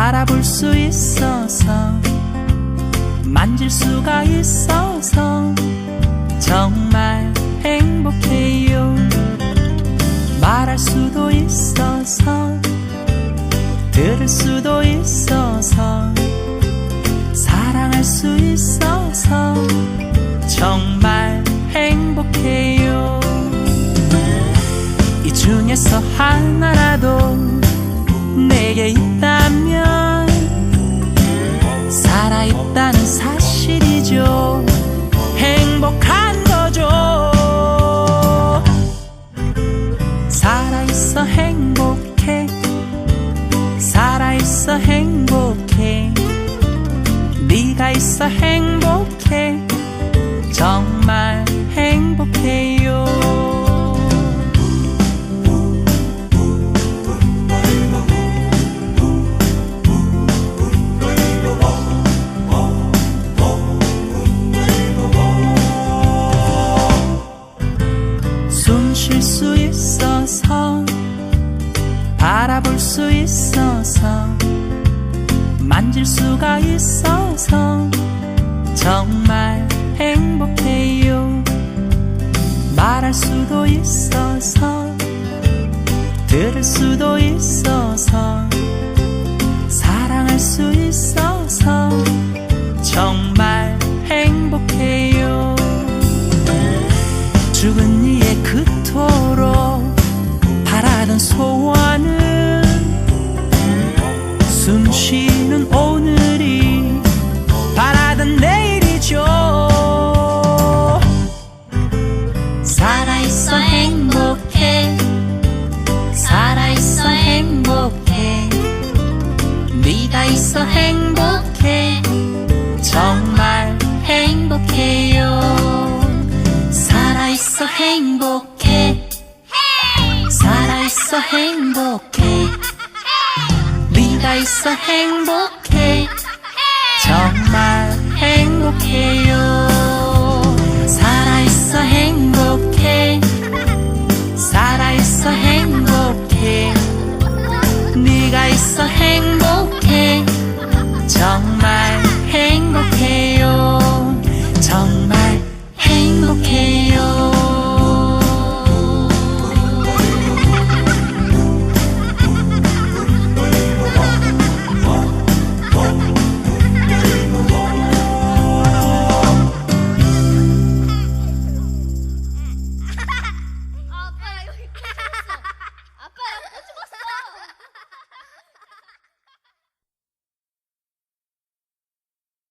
바라볼 수 있어서 만질 수가 있어서 정말 행복해요. 말할 수도 있어서 들을 수도 있어서 사랑할 수 있어서 정말 행복해요. 이 중에서 하나라도 내게 있다면 살아있다는 사실이죠. 행복한 거죠. 살아있어 행복해. 살아있어 행복해. 네가 있어 행복해 수 있어서 바라볼 수 있어서 만질 수가 있어서 정말 행복해요. 말할 수도 있어서 들을 수도 있어서 사랑할 수 있어서 정말 행복해요 바라던 소원은 숨 쉬는 오늘이 바라던 내일이죠. 살아있어 행복해. 살아있어 행복해. 네가 있어 행복해. 정말 행복해요 있어 행복해. 정말 행복해요. 살아있어 행복해. 살아있어 행복해. 네가 있어 행복해